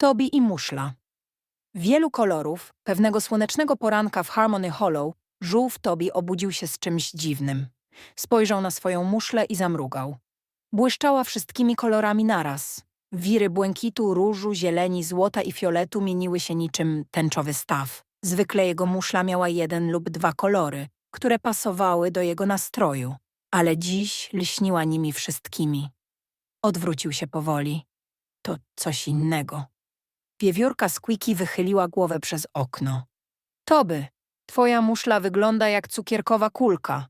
Toby i muszla. Wielu kolorów, pewnego słonecznego poranka w Harmony Hollow, żółw Toby obudził się z czymś dziwnym. Spojrzał na swoją muszlę i zamrugał. Błyszczała wszystkimi kolorami naraz. Wiry błękitu, różu, zieleni, złota i fioletu mieniły się niczym tęczowy staw. Zwykle jego muszla miała jeden lub dwa kolory, które pasowały do jego nastroju, ale dziś lśniła nimi wszystkimi. Odwrócił się powoli. To coś innego. Wiewiórka Squeaky wychyliła głowę przez okno. Toby, twoja muszla wygląda jak cukierkowa kulka.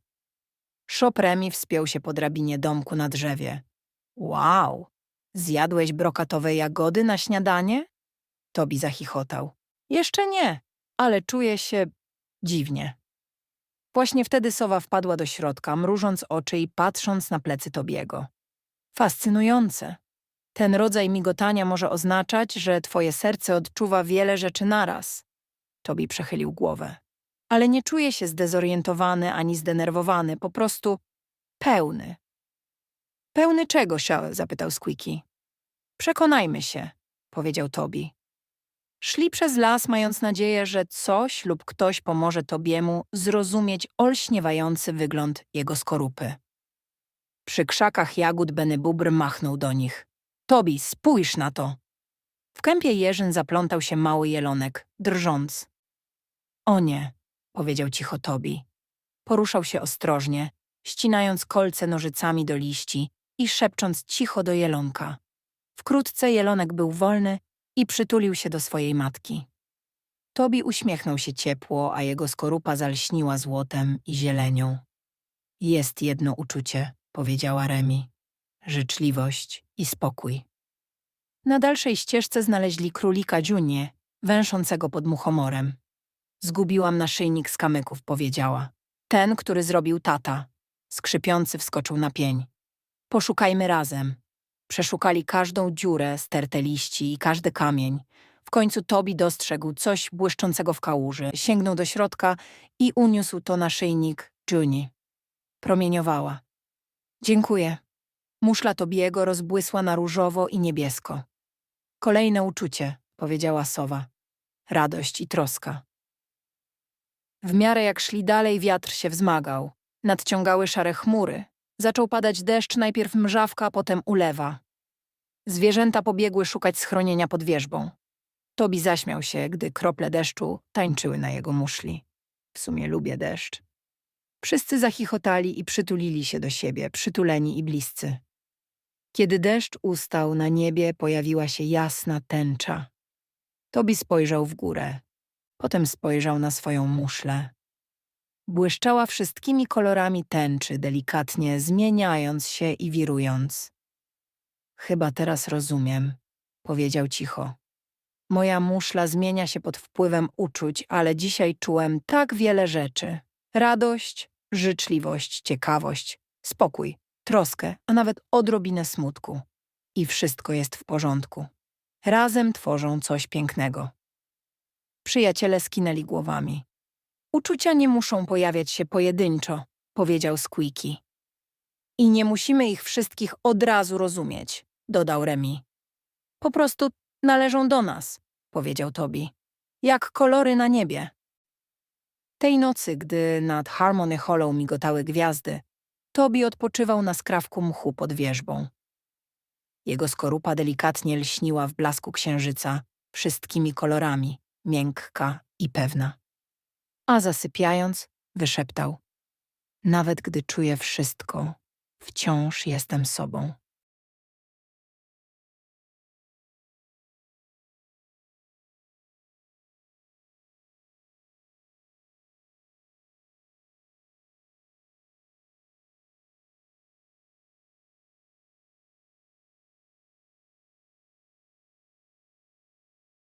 Szopremi wspiął się po drabinie domku na drzewie. Wow, zjadłeś brokatowe jagody na śniadanie? Tobi zachichotał. Jeszcze nie, ale czuję się dziwnie. Właśnie wtedy sowa wpadła do środka, mrużąc oczy i patrząc na plecy Tobiego. Fascynujące. Ten rodzaj migotania może oznaczać, że twoje serce odczuwa wiele rzeczy naraz. Tobi przechylił głowę. Ale nie czuje się zdezorientowany ani zdenerwowany, po prostu pełny. Pełny czego, Shell? zapytał Squeaky. Przekonajmy się, powiedział Tobi. Szli przez las, mając nadzieję, że coś lub ktoś pomoże Tobiemu zrozumieć olśniewający wygląd jego skorupy. Przy krzakach jagód Benny Bubr machnął do nich. Tobi, spójrz na to! W kępie jeżyn zaplątał się mały jelonek, drżąc. O nie, powiedział cicho Tobi. Poruszał się ostrożnie, ścinając kolce nożycami do liści i szepcząc cicho do jelonka. Wkrótce jelonek był wolny i przytulił się do swojej matki. Tobi uśmiechnął się ciepło, a jego skorupa zalśniła złotem i zielenią. Jest jedno uczucie, powiedziała Remi. Życzliwość i spokój. Na dalszej ścieżce znaleźli królika Dziunie, węszącego pod muchomorem. Zgubiłam naszyjnik z kamyków, powiedziała. Ten, który zrobił tata. Skrzypiący wskoczył na pień. Poszukajmy razem. Przeszukali każdą dziurę, stertę liści i każdy kamień. W końcu Tobi dostrzegł coś błyszczącego w kałuży, sięgnął do środka i uniósł to naszyjnik Juni. Promieniowała. Dziękuję. Muszla Tobiego rozbłysła na różowo i niebiesko. Kolejne uczucie, powiedziała sowa. Radość i troska. W miarę jak szli dalej, wiatr się wzmagał. Nadciągały szare chmury. Zaczął padać deszcz, najpierw mrzawka, potem ulewa. Zwierzęta pobiegły szukać schronienia pod wierzbą. Tobi zaśmiał się, gdy krople deszczu tańczyły na jego muszli. W sumie lubię deszcz. Wszyscy zachichotali i przytulili się do siebie, przytuleni i bliscy. Kiedy deszcz ustał, na niebie pojawiła się jasna tęcza. Tobi spojrzał w górę. Potem spojrzał na swoją muszlę. Błyszczała wszystkimi kolorami tęczy, delikatnie zmieniając się i wirując. Chyba teraz rozumiem, powiedział cicho. Moja muszla zmienia się pod wpływem uczuć, ale dzisiaj czułem tak wiele rzeczy. Radość, życzliwość, ciekawość, spokój, troskę, a nawet odrobinę smutku. I wszystko jest w porządku. Razem tworzą coś pięknego. Przyjaciele skinęli głowami. Uczucia nie muszą pojawiać się pojedynczo, powiedział Squeaky. I nie musimy ich wszystkich od razu rozumieć, dodał Remi. Po prostu należą do nas, powiedział Tobi. Jak kolory na niebie. Tej nocy, gdy nad Harmony Hollow migotały gwiazdy, Tobi odpoczywał na skrawku mchu pod wierzbą. Jego skorupa delikatnie lśniła w blasku księżyca wszystkimi kolorami, miękka i pewna. A zasypiając, wyszeptał. Nawet gdy czuję wszystko, wciąż jestem sobą.